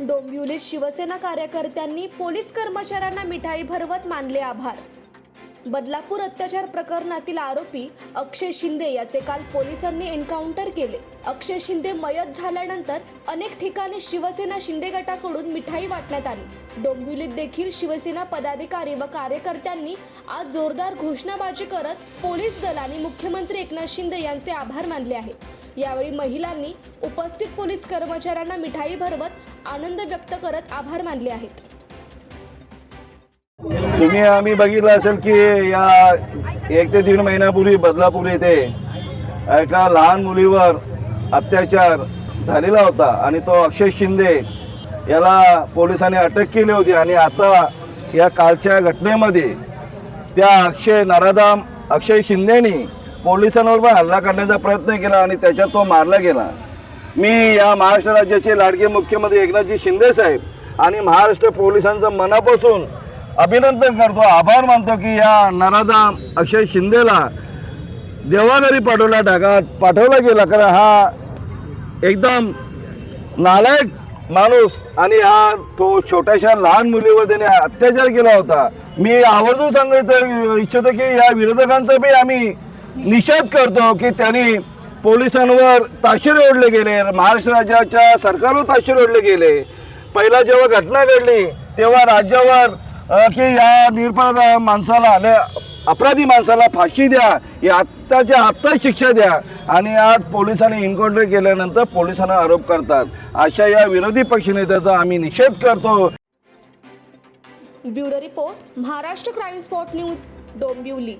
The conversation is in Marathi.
डोंबिवलीत शिवसेना कार्यकर्त्यांनी पोलीस कर्मचाऱ्यांना मिठाई भरवत मानले आभार. बदलापूर अत्याचार प्रकरणातील आरोपी अक्षय शिंदे याचे काल पोलिसांनी एन्काउंटर केले. अक्षय शिंदे मयत झाल्यानंतर अनेक ठिकाणी शिवसेना शिंदे गटाकडून मिठाई वाटण्यात आली. डोंबिवलीत देखील शिवसेना पदाधिकारी व कार्यकर्त्यांनी आज जोरदार घोषणाबाजी करत पोलीस दल आणि मुख्यमंत्री एकनाथ शिंदे यांचे आभार मानले आहेत. यावेळी महिलांनी उपस्थित पोलीस कर्मचाऱ्यांना मिठाई भरवत आनंद व्यक्त करत आभार मानले आहेत. तुम्ही आम्ही बघितलं असेल की या एक ते दीड महिन्यापूर्वी बदलापूर येथे एका लहान मुलीवर अत्याचार झालेला होता आणि तो अक्षय शिंदे याला पोलिसांनी अटक केली होती आणि आता या कालच्या घटनेमध्ये त्या अक्षय नराधाम अक्षय शिंदेनी पोलिसांवर पण हल्ला करण्याचा प्रयत्न केला आणि त्याच्यात तो मारला गेला. मी या महाराष्ट्र राज्याचे लाडके मुख्यमंत्री एकनाथजी शिंदे साहेब आणि महाराष्ट्र पोलिसांचं मनापासून अभिनंदन करतो आभार मानतो की या नराधाम अक्षय शिंदेला देवाघरी पाठवला टाका पाठवला गेला. कारण हा एकदम नालायक माणूस आणि हा तो छोट्याशा लहान मुलीवर त्याने अत्याचार केला होता. मी आवर्जून सांगायचं इच्छितो की या विरोधकांचं बी आम्ही निषेध करतो की त्यांनी पोलिसांवर ताशेर ओढले गेले महाराष्ट्र राज्याच्या सरकारवर ताशेर ओढले गेले. पहिला जेव्हा घटना घडली तेव्हा राज्यावर की या निरपराध माणसाला आणि अपराधी माणसाला फाशी द्या या आत्ताच्या आत्ता शिक्षा द्या. आणि आज पोलिसांनी एन्काउंटर केल्यानंतर पोलिसांना आरोप करतात. अशा या विरोधी पक्षनेत्याचा आम्ही निषेध करतो. Bureau report Maharashtra crime spot news Dombivli.